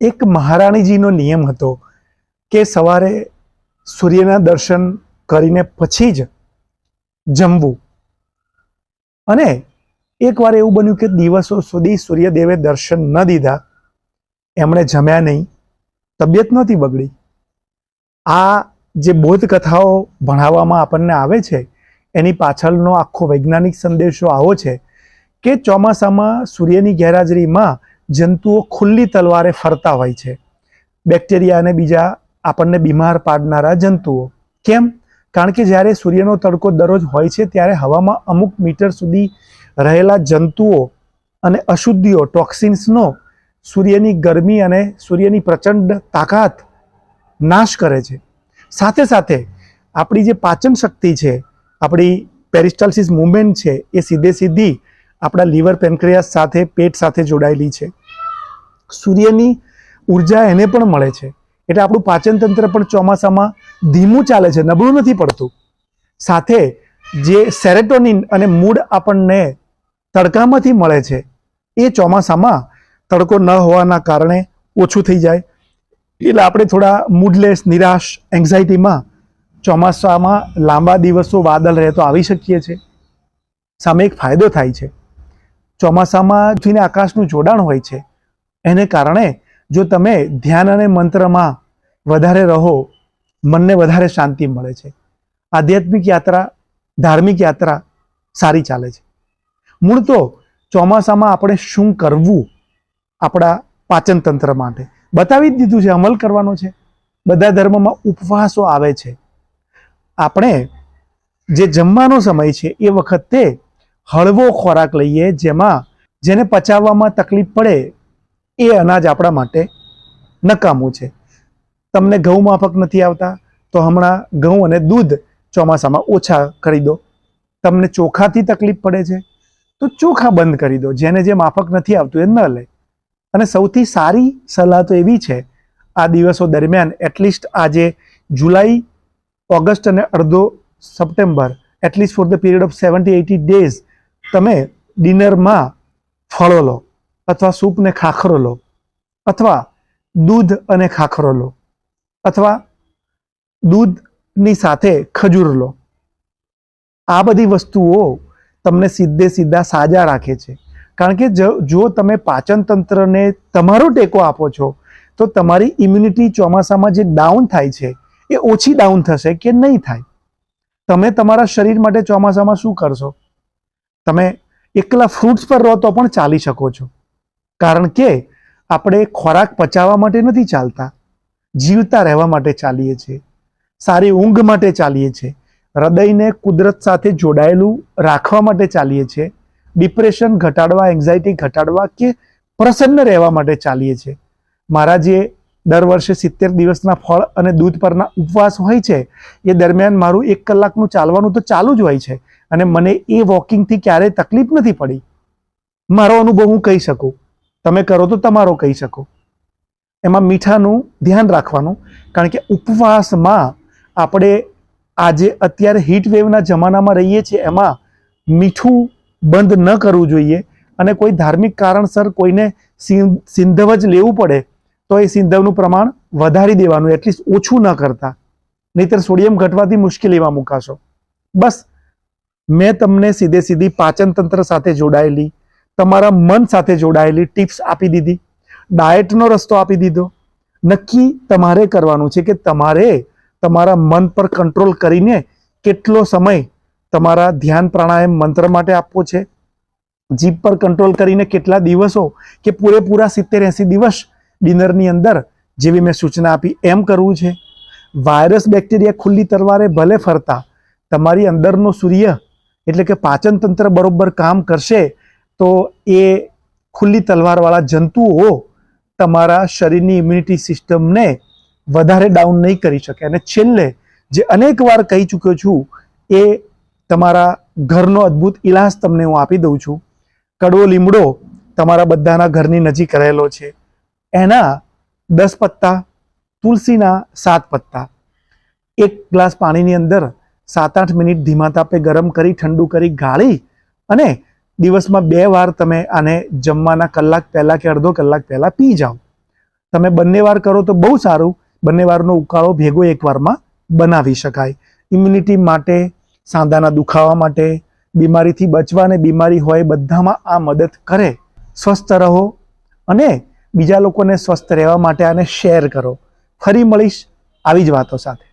એક મહારાણીજીનો નિયમ હતો કે સવારે સૂર્યના દર્શન કરીને પછી જ જમવું. અને એકવાર એવું બન્યું કે દિવસો સુધી સૂર્યદેવે દર્શન ન દીધા, એમણે જમ્યા નહીં, તબિયત નહોતી બગડી. આ જે બોધ કથાઓ ભણાવવામાં આપણને આવે છે, એની પાછળનો આખો વૈજ્ઞાનિક સંદેશો આવો છે કે ચોમાસામાં સૂર્યની ગેરહાજરીમાં જંતુઓ ખુલ્લી તલવારે ફરતા હોય છે. બેક્ટેરિયા અને બીજા આપણને બીમાર પાડનારા જંતુઓ. કેમ? કારણ કે જ્યારે સૂર્યનો તડકો દરરોજ હોય છે, ત્યારે હવામાં અમુક મીટર સુધી રહેલા જંતુઓ અને અશુદ્ધિઓ, ટોક્સિન્સનો સૂર્યની ગરમી અને સૂર્યની પ્રચંડ તાકાત નાશ કરે છે. સાથે સાથે આપણી જે પાચન શક્તિ છે, આપણી પેરિસ્ટાલસિસ મુવમેન્ટ છે, એ સીધે સીધી આપણા લીવર પેન્ક્રિયાસ સાથે, પેટ સાથે જોડાયેલી છે. સૂર્યની ઊર્જા એને પણ મળે છે. એટલે આપણું પાચન તંત્ર પણ ચોમાસામાં ધીમું ચાલે છે, નબળું નથી પડતું. સાથે જે સેરેટોનિન અને મૂડ આપણને તડકામાંથી મળે છે, એ ચોમાસામાં તડકો ન હોવાના કારણે ઓછું થઈ જાય. એટલે આપણે થોડા મૂડલેસ નિરાશ એન્ઝાયટીમાં ચોમાસામાં લાંબા દિવસો વાદળ રહે તો આવી શકીએ છીએ. સામે એક ફાયદો થાય છે. ચોમાસામાં પૃથ્વીને આકાશનું જોડાણ હોય છે. એને કારણે જો તમે ધ્યાન અને મંત્રમાં વધારે રહો, મનને વધારે શાંતિ મળે છે. આધ્યાત્મિક યાત્રા, ધાર્મિક યાત્રા સારી ચાલે છે. મૂળ તો ચોમાસામાં આપણે શું કરવું આપણા પાચન તંત્ર માટે? બતાવી જ દીધું છે, અમલ કરવાનો છે. બધા ધર્મમાં ઉપવાસો આવે છે. આપણે જે જમવાનો સમય છે, એ વખતે હળવો ખોરાક લઈએ જેમાં, જેને પચાવવામાં તકલીફ પડે એ અનાજ આપણા માટે નકામું છે. તમને ઘઉં માફક નથી આવતા, તો હમણાં ઘઉં અને દૂધ ચોમાસામાં ઓછા કરી દો. તમને ચોખાથી તકલીફ પડે છે, તો ચોખા બંધ કરી દો. જેને જે માફક નથી આવતું એ ન લે. અને સૌથી સારી સલાહ તો એવી છે, આ દિવસો દરમિયાન એટલીસ્ટ આજે જુલાઈ, ઓગસ્ટ અને અડધો September, at least for the period of seventy eighty days તમે ડિનરમાં ફળો લો. અથવા સૂપ ને ખાખરો લો, અથવા દૂધ અને ખાખરો લો, અથવા દૂધની સાથે ખજૂર લો. આ બધી વસ્તુઓ તમને સીધે સીધા સાજા રાખે છે. કારણ કે જો તમે પાચન તંત્રને તમારો ટેકો આપો છો, તો તમારી ઇમ્યુનિટી ચોમાસામાં જે ડાઉન થાય છે, એ ઓછી ડાઉન થશે કે નહીં થાય? તમે તમારા શરીર માટે ચોમાસામાં શું કરશો? તમે એકલા ફ્રૂટ્સ પર રહો તો પણ ચાલી શકો છો. કારણ કે આપણે ખોરાક પચાવવા માટે નથી ચાલતા. જીવતા રહેવા માટે ચાલીએ છીએ. સારી ઊંઘ માટે ચાલીએ છીએ. હૃદયને કુદરત સાથે જોડાયેલું રાખવા માટે ચાલીએ છીએ. ડિપ્રેશન ઘટાડવા, એન્ઝાયટી ઘટાડવા કે પ્રસન્ન રહેવા માટે ચાલીએ છીએ. મારા જે દર વર્ષે સિત્તેર દિવસના ફળ અને દૂધ પરના ઉપવાસ હોય છે. એ દરમિયાન મારું એક કલાકનું ચાલવાનું તો ચાલુ જ હોય છે અને મને એ વોકિંગથી ક્યારેય તકલીફ નથી પડી. મારો અનુભવ હું કહી શકું. તમે કરો તો તમારો કહી શકો. એમાં મીઠાનું ધ્યાન રાખવાનું, કારણ કે ઉપવાસમાં આપણે આજે અત્યારે હીટ વેવના જમાનામાં રહીએ છીએ, એમાં મીઠું બંધ ન કરવું જોઈએ. અને કોઈ ધાર્મિક કારણસર કોઈને સિંધવ જ લેવું પડે, તો એ સિંધવનું પ્રમાણ વધારી દેવાનું, એટલીસ્ટ ઓછું ન કરતા. નહીતર સોડિયમ ઘટવાથી મુશ્કેલીમાં મુકાશો. બસ, મેં તમને સીધે સીધી પાચન તંત્ર સાથે જોડાયેલી તમારા મન સાથે જોડાયેલી ટિપ્સ આપી દીધી, ડાયટનો રસ્તો આપી દીધો. નક્કી તમારે કરવાનું છે કે તમારે તમારા મન પર કંટ્રોલ કરીને કેટલો સમય તમારા ધ્યાન પ્રાણાયામ મંત્ર માટે આપવો છે, જીભ પર કંટ્રોલ કરીને કેટલા દિવસો કે પૂરેપૂરા સિત્તેર એંસી દિવસ ડિનરની અંદર જેવી મેં સૂચના આપી એમ કરવું છે. વાયરસ બેક્ટેરિયા ખુલ્લી તરવારે ભલે ફરતા, તમારી અંદરનો સૂર્ય એટલે કે પાચન તંત્ર બરોબર કામ કરશે તો એ ખુલ્લી તલવારવાળા જંતુઓ તમારા શરીરની ઇમ્યુનિટી સિસ્ટમને વધારે ડાઉન નહીં કરી શકે. અને છેલ્લે જે અનેક વાર કહી ચૂક્યો છું, એ તમારા ઘરનો અદ્ભુત ઇલાજ તમને હું આપી દઉં છું. કડવો લીમડો તમારા બધાના ઘરની નજીક રહેલો છે. એના દસ પત્તા, તુલસીના સાત પત્તા. એક ગ્લાસ પાણીની અંદર સાત આઠ મિનિટ ધીમા તાપે ગરમ કરી ઠંડુ કરી ગાળી અને દિવસમાં બે વાર તમે આને જમવાના કલાક પહેલાં કે અડધો કલાક પહેલાં પી જાઓ. તમે બંને વાર કરો તો બહુ સારું. બંને વારનો ઉકાળો ભેગો એક વારમાં બનાવી શકાય. ઇમ્યુનિટી માટે, સાંધાના દુખાવા માટે, બીમારીથી બચવા અને બીમારી હોય બધામાં આ મદદ કરે. સ્વસ્થ રહો અને બીજા લોકોને સ્વસ્થ રહેવા માટે આને શેર કરો. ફરી મળીશ. આવી જ વાતો સાથે.